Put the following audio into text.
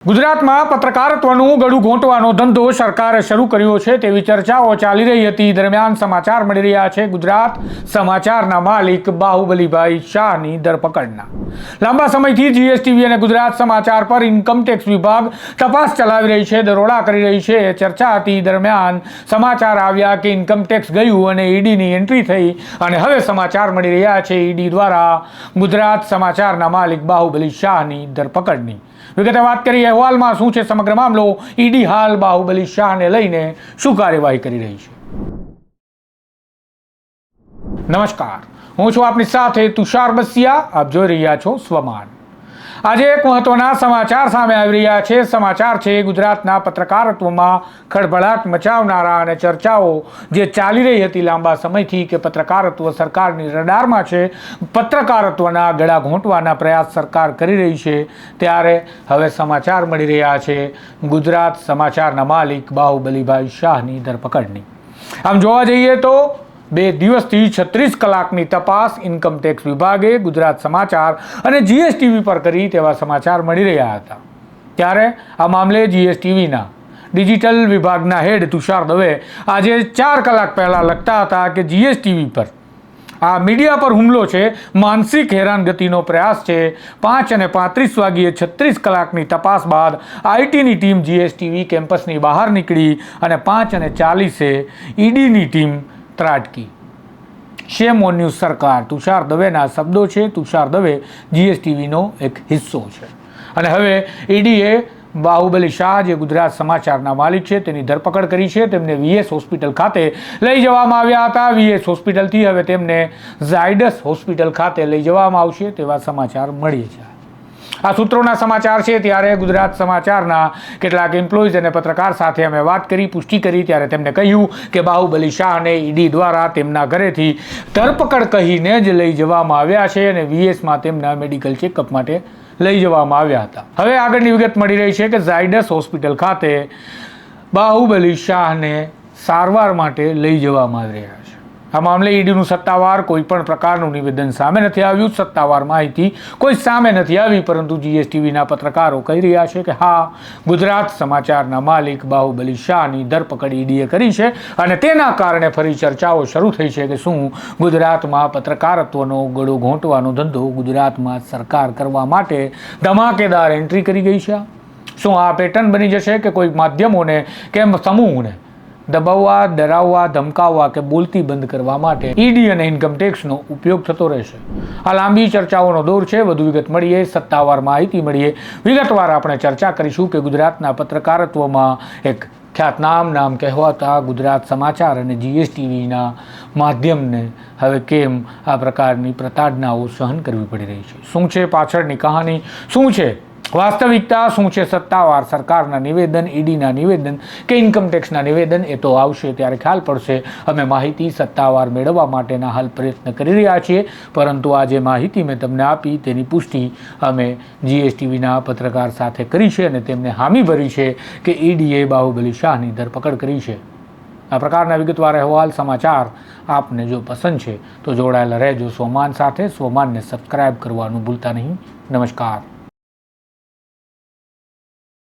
ગુજરાતમાં પત્રકારત્વનું ગળું ઘોંટવાનો ધંધો સરકારે શરૂ કર્યો છે તેવી ચર્ચાઓ ચાલી રહી હતી. દરમિયાન સમાચાર મળી રહ્યા છે. ગુજરાત સમાચારના માલિક બાહુબલીભાઈ શાહની ધરપકડના. લાંબા સમયથી જીએસટીવી અને ગુજરાત સમાચાર પર ઇન્કમટેક્સ વિભાગ તપાસ ચલાવી રહી છે, દરોડા કરી રહી છે. ચર્ચા હતી દરમિયાન સમાચાર આવ્યા કે ઇન્કમટેક્સ ગયું અને ઈડીની એન્ટ્રી થઈ અને હવે સમાચાર મળી રહ્યા છે. ઈડી દ્વારા ગુજરાત સમાચારના માલિક બાહુબલી શાહની ધરપકડની. વિગતે વાત કરીએ અહેવાલમાં શું છે સમગ્ર મામલો? ઈડી હાલ બાહુબલી શાહને લઈને શું કાર્યવાહી કરી રહી છે? નમસ્કાર. હું છું આપની સાથે તુષાર બસિયા. આપ જોઈ રહ્યા છો સ્વમાન. આજે એક મહત્વના સમાચાર સામે આવી રહ્યા છે. સમાચાર છે, ગુજરાતના પત્રકારત્વમાં ખળભળાટ મચાવનારા અને ચર્ચાઓ જે ચાલી રહી હતી લાંબા સમયથી કે પત્રકારત્વ સરકારની રડારમાં છે, પત્રકારત્વના ગળા ઘોંટવાના પ્રયાસ સરકાર કરી રહી છે. ત્યારે હવે સમાચાર મળી રહ્યા છે. ગુજરાત સમાચારના માલિક બાહુબલીભાઈ શાહની ધરપકડની. આમ જોવા જઈએ તો બે દિવસથી છત્રીસ કલાકની તપાસ ઇન્કમટેક્સ વિભાગે, ગુજરાત સમાચાર અને જીએસટીવી પર કરી તેવા સમાચાર મળી રહ્યા હતા. ત્યારે આ મામલે જીએસટીવીના ડિજિટલ વિભાગના હેડ તુષાર દવે આજે ચાર કલાક પહેલાં લખતા હતા કે જીએસટીવી પર આ મીડિયા પર હુમલો છે, માનસિક હેરાનગતિનો પ્રયાસ છે, પાંચ અને પાંત્રીસ વાગ્યે છત્રીસ કલાકની તપાસ બાદ આઈટીની ટીમ જીએસટીવી કેમ્પસની બહાર નીકળી અને પાંચ અને ચાલીસે ઈડીની ટીમ ત્રાટકી. શેમ ઓન સરકાર? તુષાર દવેના શબ્દો છે. તુષાર દવે જીએસટીવીનો એક હિસ્સો છે. અને હવે ઈડીએ બાહુબલી શાહ, જે ગુજરાત સમાચારના માલિક છે, તેની ધરપકડ કરી છે. તેમને વીએસ હોસ્પિટલ ખાતે લઈ જવામાં આવ્યા હતા. વીએસ હોસ્પિટલથી હવે તેમને ઝાયડસ હોસ્પિટલ ખાતે લઈ જવામાં આવશે તેવા સમાચાર મળીએ છે. આ સૂત્રોના સમાચાર છે, ત્યારે ગુજરાત સમાચારના કેટલાક એમ્પ્લોઈઝ અને પત્રકાર સાથે અમે વાત કરી, પુષ્ટિ કરી, ત્યારે તેમને કહ્યું કે બાહુબલી શાહને ઈડી દ્વારા તેમના ઘરેથી ધરપકડ કહીને જ લઈ જવામાં આવ્યા છે અને વીએસમાં તેમના મેડિકલ ચેકઅપ માટે લઈ જવામાં આવ્યા હતા. હવે આગળની વિગત મળી રહી છે કે ઝાયડસ હોસ્પિટલ ખાતે બાહુબલી શાહને સારવાર માટે લઈ જવામાં આવી રહ્યા છે. આ મામલે ઈડીનું સત્તાવાર કોઈ પણ પ્રકારનું નિવેદન સામે નથી આવ્યું. સત્તાવાર માહિતી કોઈ સામે નથી આવી, પરંતુ જીએસટીવીના પત્રકારો કહી રહ્યા છે કે હા, ગુજરાત સમાચારના માલિક બાહુબલી શાહની ધરપકડ ઈડીએ કરી છે અને તેના કારણે ફરી ચર્ચાઓ શરૂ થઈ છે કે શું ગુજરાતમાં પત્રકારત્વનો ગળો ઘોંટવાનો ધંધો ગુજરાતમાં સરકાર કરવા માટે ધમાકેદાર એન્ટ્રી કરી ગઈ છે? શું આ પેટર્ન બની જશે કે કોઈ માધ્યમોને કેમ સમૂહને? દબાવવા, ડરાવવા, ધમકાવવા કે બોલતી બંધ કરવા માટે ઈડી અને ઇન્કમ ટેક્સનો ઉપયોગ થતો રહેશે. આ લાંબી ચર્ચાઓનો દોર છે. વધુ વિગત મળીએ, સત્તાવાર માહિતી મળીએ. વિગતવાર આપણે ચર્ચા કરીશું કે ગુજરાતના પત્રકારત્વમાં એક ખ્યાતનામ નામ કહેવાતા ગુજરાત સમાચાર અને જીએસટીવીના માધ્યમને હવે કેમ આ પ્રકારની પ્રતાડનાઓ સહન કરવી પડી રહી છે? શું છે પાછળની કહાની? શું છે વાસ્તવિકતા શું છે? સત્તાવાર સરકારના નિવેદન, ઈડીના નિવેદન કે ઇન્કમટેક્સના નિવેદન, એ તો આવશે, ત્યારે ખ્યાલ પડશે. અમે માહિતી સત્તાવાર મેળવવા માટેના હાલ પ્રયત્ન કરી રહ્યા છીએ, પરંતુ આ જે માહિતી મેં તમને આપી, તેની પુષ્ટિ અમે જીએસટીવીના પત્રકાર સાથે કરી છે અને તેમને હામી ભરી છે કે ઈડીએ બાહુબલી શાહની ધરપકડ કરી છે. આ પ્રકારના વિગતવાર અહેવાલ સમાચાર આપને જો પસંદ છે, તો જોડાયેલા રહેજો સોમાન સાથે. સોમાનને સબસ્ક્રાઇબ કરવાનું ભૂલતા નહીં. નમસ્કાર.